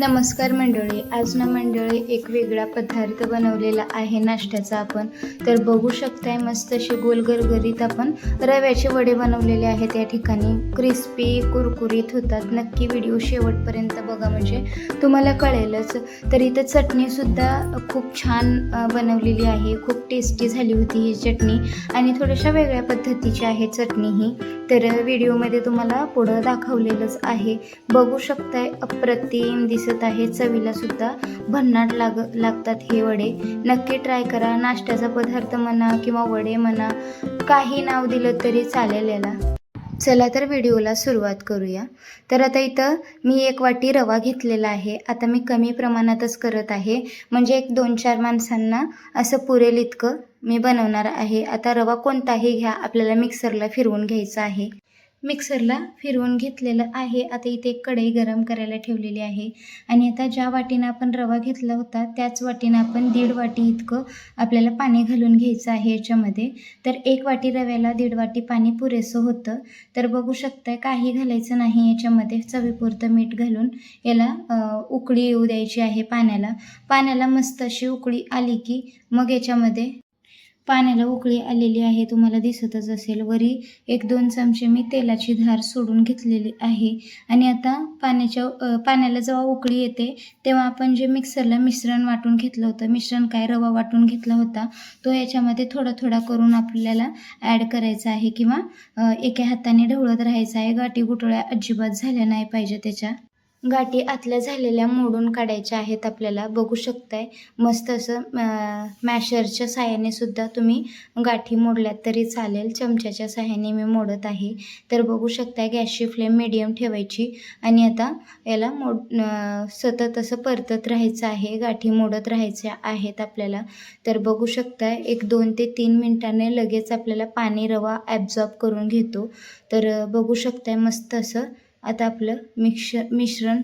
नमस्कार मंडळी. आज ना मंडळी एक वेगळा पदार्थ बनवलेला आहे नाश्त्याचा आपण. तर बघू शकताय मस्त असे गोल गरगरीत आपण रव्याचे वडे बनवलेले आहेत या ठिकाणी. क्रिस्पी कुरकुरीत होतात. नक्की व्हिडिओ शेवटपर्यंत बघा म्हणजे तुम्हाला कळेलच. तर इथं चटणीसुद्धा खूप छान बनवलेली आहे. खूप टेस्टी झाली होती ही चटणी. आणि थोड्याशा वेगळ्या पद्धतीची आहे चटणी ही. तर व्हिडिओमध्ये तुम्हाला पुढं दाखवलेलंच आहे. बघू शकताय अप्रतिम दिसत आहे. चवीला सुद्धा भन्नाट लाग लागतात हे वडे. नक्की ट्राय करा. नाश्त्याचा पदार्थ म्हणा किंवा वडे म्हणा काही नाव दिलं तरी चालेल याला. चला तर व्हिडिओला सुरुवात करूया. तर आता इथं मी एक वाटी रवा घेतलेला आहे. आता मी कमी प्रमाणातच करत आहे. म्हणजे एक दोन चार माणसांना असं पुरेल इतकं मी बनवणार आहे. आता रवा कोणताही घ्या. आपल्याला मिक्सरला फिरवून घ्यायचा आहे. मिक्सरला फिरवून घेतलेलं आहे. आता इथे एक कढई गरम करायला ठेवलेली आहे. आणि आता ज्या वाटीनं आपण रवा घेतला होता त्याच वाटीनं आपण दीड वाटी इतकं आपल्याला पाणी घालून घ्यायचं आहे याच्यामध्ये. तर एक वाटी रव्याला दीड वाटी पाणी पुरेसं होतं. तर बघू शकताय काही घालायचं नाही याच्यामध्ये. चवीपुरतं मीठ घालून याला उकळी येऊ द्यायची आहे पाण्याला. पाण्याला मस्त अशी उकळी आली की मग याच्यामध्ये पाण्याला उकळी आलेली आहे तुम्हाला दिसतच असेल. वरी एक दोन चमचे मी तेलाची धार सोडून घेतलेली आहे. आणि आता पाण्याच्या पाण्याला जेव्हा उकळी येते तेव्हा आपण जे मिक्सरला मिश्रण वाटून घेतलं होतं मिश्रण काय रवा वाटून घेतला होता तो याच्यामध्ये थोडा थोडा करून आपल्याला ॲड करायचा आहे. किंवा एका हाताने ढवळत राहायचं आहे. गाठी गुटळ्या अजिबात झाल्या नाही पाहिजे त्याच्या. गाठी आतल्या झालेल्या मोडून काढायच्या आहेत आपल्याला. बघू शकताय मस्त असं मॅशरच्या साह्याने सुद्धा तुम्ही गाठी मोडल्यात तरी चालेल. चमच्याच्या साह्याने मी मोडत आहे. तर बघू शकताय गॅसची फ्लेम मिडियम ठेवायची आणि आता याला मोड सतत असं परतत राहायचं आहे. गाठी मोडत राहायच्या आहेत आपल्याला. तर बघू शकताय एक दोन ते तीन मिनटाने लगेच आपल्याला पाणी रवा ॲब्झॉर्ब करून घेतो. तर बघू शकताय मस्त असं आता आपलं मिक्ष मिश्रण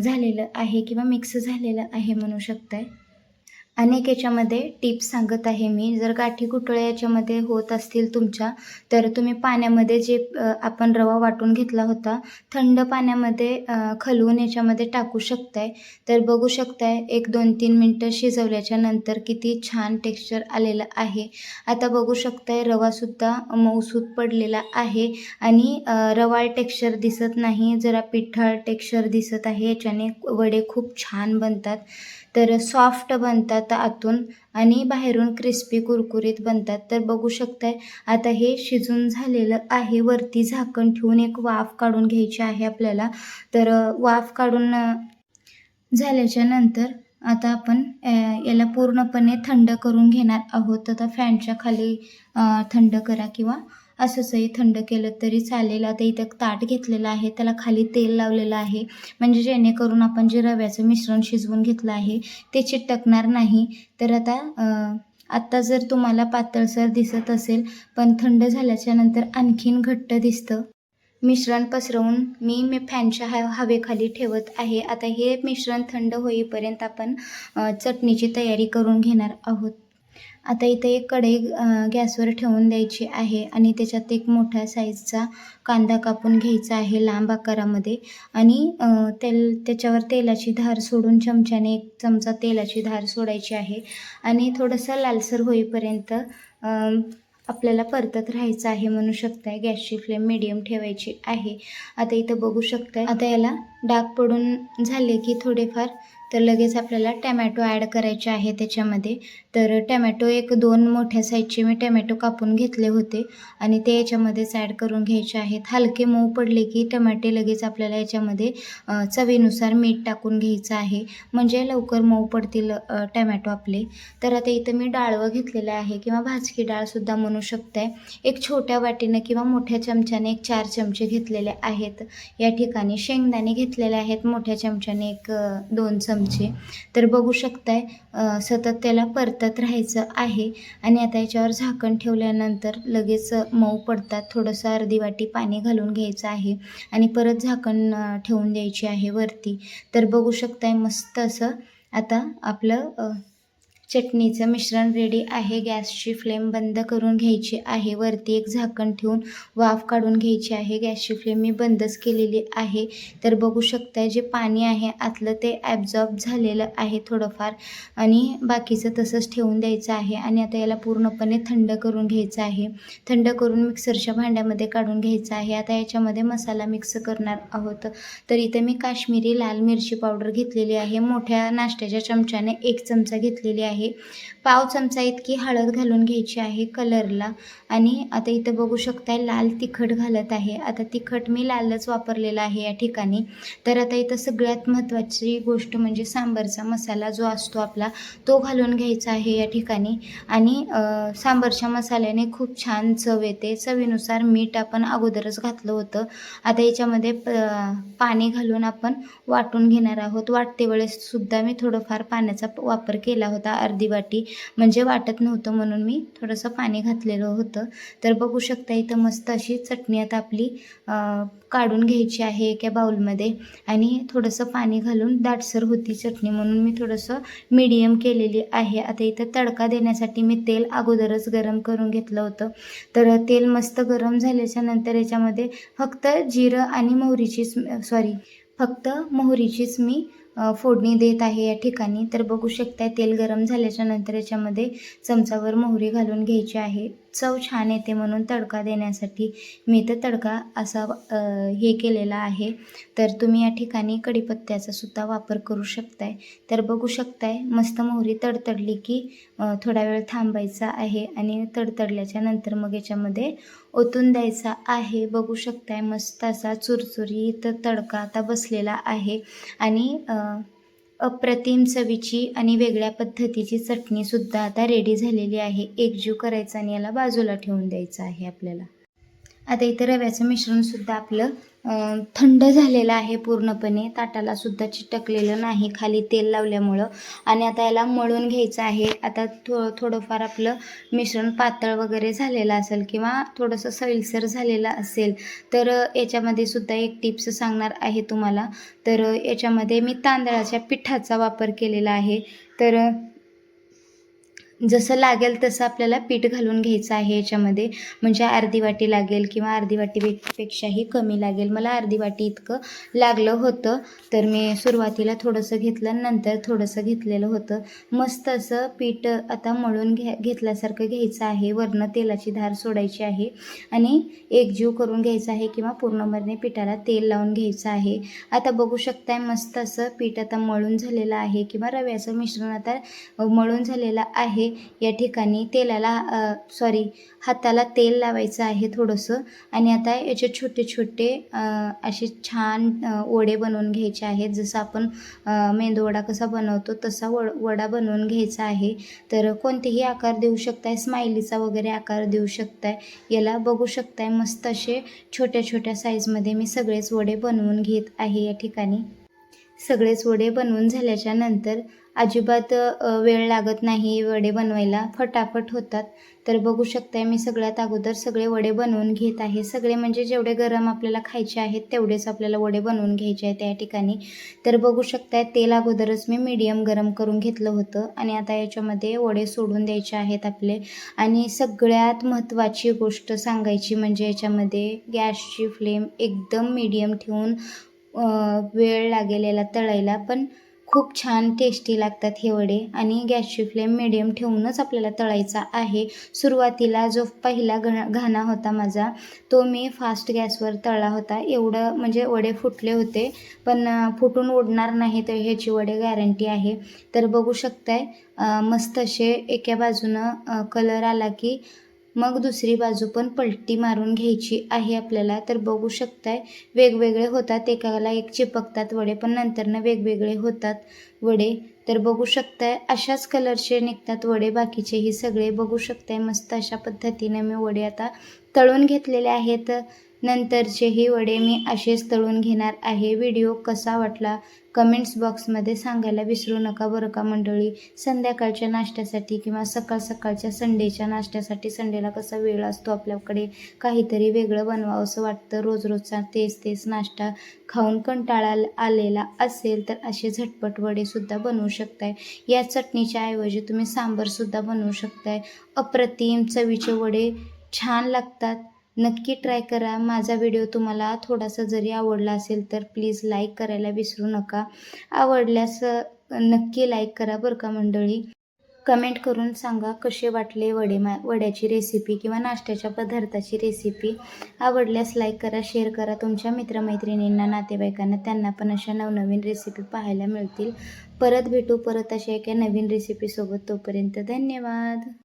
झालेलं आहे किंवा मिक्स झालेलं आहे म्हणू शकताय. अनेक याच्यामध्ये टिप्स सांगत आहे मी. जर गाठी गुटळ्या याच्यामध्ये होत असतील तुमच्या तर तुम्ही पाण्यामध्ये जे आपण रवा वाटून घेतला होता थंड पाण्यामध्ये खलवून याच्यामध्ये टाकू शकताय. तर बघू शकताय एक दोन तीन मिनटं शिजवल्याच्या नंतर किती छान टेक्स्चर आलेलं आहे. आता बघू शकताय रवासुद्धा मऊसूत पडलेला आहे आणि रवाळ टेक्स्चर दिसत नाही. जरा पिठळ टेक्स्चर दिसत आहे. याच्याने वडे खूप छान बनतात. तर सॉफ्ट बनतात आतून आणि बाहेरून क्रिस्पी कुरकुरीत बनतात. तर बघू शकताय आता हे शिजून झालेलं आहे. वरती झाकण ठेवून एक वाफ काढून घ्यायची आहे आपल्याला. तर वाफ काढून झाल्याच्यानंतर आता आपण याला पूर्णपणे थंड करून घेणार आहोत. आता फॅनच्या खाली थंड करा किंवा असंचही थंड केलं तरी चालेल. आता इथं ताट घेतलेलं आहे. त्याला खाली तेल लावलेलं आहे. म्हणजे जेणेकरून आपण जे रव्याचं मिश्रण शिजवून घेतलं आहे ते चिटकणार नाही. तर आता आत्ता जर तुम्हाला पातळसर दिसत असेल पण थंड झाल्याच्यानंतर आणखीन घट्ट दिसतं. मिश्रण पसरवून मी मी फॅनच्या ह हवेखाली ठेवत आहे. आता हे मिश्रण थंड होईपर्यंत आपण चटणीची तयारी करून घेणार आहोत. आता इथे एक कढई गॅसवर ठेवून द्यायची आहे आणि त्याच्यात एक मोठ्या साईजचा कांदा कापून घ्यायचा आहे लांब आकारामध्ये आणि तेल त्याच्यावर तेलाची धार सोडून चमच्याने एक चमचा तेलाची धार सोडायची आहे आणि थोडंसं लालसर होईपर्यंत आपल्याला परतत राहायचं आहे म्हणू शकताय. गॅसची फ्लेम मिडियम ठेवायची आहे. आता इथं बघू शकताय. आता याला डाग पडून झाले की थोडेफार तर लगेच आपल्याला टॅमॅटो ॲड करायचे आहे त्याच्यामध्ये. तर टॅमॅटो एक दोन मोठ्या साईजचे मी टॅमॅटो कापून घेतले होते आणि ते याच्यामध्येच ॲड करून घ्यायचे आहेत. हलके मऊ पडले की टमाटे लगेच आपल्याला याच्यामध्ये चवीनुसार मीठ टाकून घ्यायचं आहे. म्हणजे लवकर मऊ पडतील टॅमॅटो आपले. तर आता इथं मी डाळवं घेतलेलं आहे किंवा भाजकी डाळसुद्धा म्हणू शकताय. एक छोट्या वाटीनं किंवा मोठ्या चमच्याने एक चार चमचे घेतलेले आहेत. या ठिकाणी शेंगदाणे घेतलेले आहेत. मोठ्या चमच्याने एक दोन चमचे तर बघू शकताय सतत त्याला परतत राहायचं आहे आणि आता याच्यावर झाकण ठेवल्यानंतर लगेच मऊ पडतात. थोडंसं अर्धी वाटी पाणी घालून घ्यायचं आहे आणि परत झाकण ठेवून द्यायची आहे वरती. तर बघू शकताय मस्त असं आता आपलं चटणीचं मिश्रण रेडी आहे. गॅसची फ्लेम बंद करून घ्यायची आहे. वरती एक झाकण ठेवून वाफ काढून घ्यायची आहे. गॅसची फ्लेम मी बंदच केलेली आहे. तर बघू शकताय जे पाणी आहे आतलं ते ॲब्झॉर्ब झालेलं आहे थोडंफार. आणि बाकीचं तसंच ठेवून द्यायचं आहे. आणि आता याला पूर्णपणे थंड करून घ्यायचं आहे. थंड करून मिक्सरच्या भांड्यामध्ये काढून घ्यायचं आहे. आता याच्यामध्ये मसाला मिक्स करणार आहोत. तर इथं मी काश्मीरी लाल मिरची पावडर घेतलेली आहे. मोठ्या नाश्त्याच्या चमच्याने एक चमचा घेतलेली आहे. पाव चमचा इतकी हळद घालून घ्यायची आहे कलरला. आणि आता इथं बघू शकताय लाल तिखट घालत आहे. आता तिखट मी लालच वापरलेला आहे या ठिकाणी. तर आता इथं सगळ्यात महत्त्वाची गोष्ट म्हणजे सांबरचा मसाला जो असतो आपला तो घालून घ्यायचा आहे या ठिकाणी. आणि सांबरच्या सांबारच्या मसाल्याने खूप छान चव येते. चवीनुसार मीठ आपण अगोदरच घातलं होतं. आता याच्यामध्ये प पाणी घालून आपण वाटून घेणार आहोत. वाटते वेळेस सुद्धा मी थोडंफार पाण्याचा वापर केला होता. अर्धी वाटी. म्हणजे वाटत नव्हतं म्हणून मी थोडंसं पाणी घातलेलं होतं. तर बघू शकता इथं मस्त अशी चटणी आता आपली काढून घ्यायची आहे एका बाऊलमध्ये आणि थोडंसं पाणी घालून दाटसर होती चटणी म्हणून मी थोडंसं मीडियम केलेली आहे. आता इथं तडका देण्यासाठी मी तेल अगोदरच गरम करून घेतलं होतं. तर तेल मस्त गरम झाल्याच्यानंतर याच्यामध्ये फक्त जिरं आणि मोहरीचीच सॉरी फक्त मोहरीचीच मी फोडणी देत आहे या ठिकाणी. तर बघू शकताय तेल गरम झाल्याच्यानंतर याच्यामध्ये चमचावर मोहरी घालून घ्यायची आहे. चव छान येते म्हणून तडका देण्यासाठी मी तर तडका असा हे केलेला आहे. तर तुम्ही या ठिकाणी कढीपत्त्याचा सुद्धा वापर करू शकताय. तर बघू शकताय मस्त मोहरी तडतडली की थोडा वेळ थांबायचा आहे आणि तडतडल्याच्या नंतर मग याच्यामध्ये ओतून द्यायचा आहे. बघू शकताय मस्त असा चुरचुरीत तडका आता बसलेला आहे. आणि अप्रतिम चवीची आणि वेगळ्या पद्धतीची चटणीसुद्धा आता रेडी झालेली आहे. एकजीव करायचा आणि याला बाजूला ठेवून द्यायचं आहे आपल्याला. आता इथं रव्याचं मिश्रणसुद्धा आपलं थंड झालेलं आहे पूर्णपणे. ताटाला सुद्धा चिटकलेलं नाही खाली तेल लावल्यामुळं. आणि आता याला मळून घ्यायचं आहे. आता थो थोडंफार आपलं मिश्रण पातळ वगैरे झालेलं असेल किंवा थोडंसं सैलसर झालेलं असेल तर याच्यामध्ये सुद्धा एक टिप्स सांगणार आहे तुम्हाला. तर याच्यामध्ये मी तांदळाच्या पिठाचा वापर केलेला आहे. तर जसं लागेल तसं आपल्याला पीठ घालून घ्यायचं आहे याच्यामध्ये. म्हणजे अर्धी वाटी लागेल किंवा अर्धी वाटीपेक्षाही कमी लागेल. मला अर्धी वाटी इतकं लागलं होतं तर मी सुरुवातीला थोडंसं घेतलं नंतर थोडंसं घेतलेलं होतं. मस्त असं पीठ आता मळून घ्या घेतल्यासारखं घ्यायचं आहे. वरनं तेलाची धार सोडायची आहे आणि एकजीव करून घ्यायचा आहे किंवा पूर्णपणे पिठाला तेल लावून घ्यायचं आहे. आता बघू शकताय मस्त असं पीठ आता मळून झालेलं आहे किंवा रव्याचं मिश्रण आता मळून झालेलं आहे. या ठिकाणी तेलाला सॉरी हाताला तेल लावायचं आहे थोडंसं. आणि आता याचे छोटे छोटे असे छान वडे बनवून घ्यायचे आहेत. जसं आपण मेंदू मेंदूवडा कसा बनवतो तसा वड वडा बनवून घ्यायचा आहे. तर कोणतेही आकार देऊ शकताय स्माइलीचा वगैरे आकार देऊ शकताय याला बघू शकताय. मस्त असे छोट्या छोट्या साईजमध्ये मी सगळेच वडे बनवून घेत आहे या ठिकाणी. सगळेच वडे बनवून झाल्याच्यानंतर अजिबात वेळ लागत नाही वडे बनवायला. फटाफट होतात. तर बघू शकताय मी सगळ्यात अगोदर सगळे वडे बनवून घेत आहे. सगळे म्हणजे जेवढे गरम आपल्याला खायचे आहेत तेवढेच आपल्याला वडे बनवून घ्यायचे आहेत त्या ठिकाणी. तर बघू शकताय तेल अगोदरच मी मीडियम गरम करून घेतलं होतं. आणि आता याच्यामध्ये वडे सोडून द्यायचे आहेत आपले. आणि सगळ्यात महत्त्वाची गोष्ट सांगायची म्हणजे याच्यामध्ये गॅसची फ्लेम एकदम मीडियम ठेवून वेळ लागेलेला तळायला. पण खूप छान टेस्टी लागतात हे वडे. आणि गॅसची फ्लेम मिडियम ठेवूनच आपल्याला तळायचा आहे. सुरुवातीला जो पहिला घ घाणा होता माझा तो मी फास्ट गॅसवर तळला होता. एवढं म्हणजे वडे फुटले होते. पण फुटून उडणार नाही तर ह्याची वडे गॅरंटी आहे. तर बघू शकताय मस्त असे एका बाजूनं कलर आला की मग दुसरी बाजू पण पलटी मारून घ्यायची आहे आपल्याला. तर बघू शकताय वेगवेगळे होतात. एकाला एक चिपकतात वडे पण नंतरनं वेगवेगळे होतात वडे. तर बघू शकताय अशाच कलरचे निघतात वडे. बाकीचेही सगळे बघू शकताय. मस्त अशा पद्धतीने मी वडे आता तळून घेतलेले आहेत. नंतरचेही वडे मी असेच तळून घेणार आहे. व्हिडिओ कसा वाटला? कमेंट्स बॉक्समध्ये सांगायला विसरू नका बरं का मंडळी? संध्याकाळच्या नाश्त्यासाठी किंवा सकाळ सकाळच्या संडेच्या नाश्त्यासाठी संडेला कसा वेळ असतो आपल्याकडे? काहीतरी वेगळं बनवावं असं वाटतं. रोज रोजचा तेच तेच नाश्ता खाऊन कंटाळा आलेला असेल तर असे झटपट वडेसुद्धा बनवू शकताय. या चटणीच्या ऐवजी तुम्ही सांबरसुद्धा बनवू शकताय. अप्रतिम चवीचे वडे छान लागतात. नक्की ट्राय करा. माझा व्हिडिओ तुम्हाला थोडासा जरी आवडला असेल तर प्लीज लाईक करायला विसरू नका. आवडल्यास नक्की लाईक करा बरं का मंडळी. कमेंट करून सांगा कसे वाटले वडे मा वड्याची रेसिपी किंवा नाश्त्याच्या पदार्थाची रेसिपी आवडल्यास लाईक करा शेअर करा. तुमच्या मित्रमैत्रिणींना नातेवाईकांना त्यांना पण अशा नवनवीन रेसिपी पाहायला मिळतील. परत भेटू परत अशा एका नवीन रेसिपीसोबत तोपर्यंत धन्यवाद.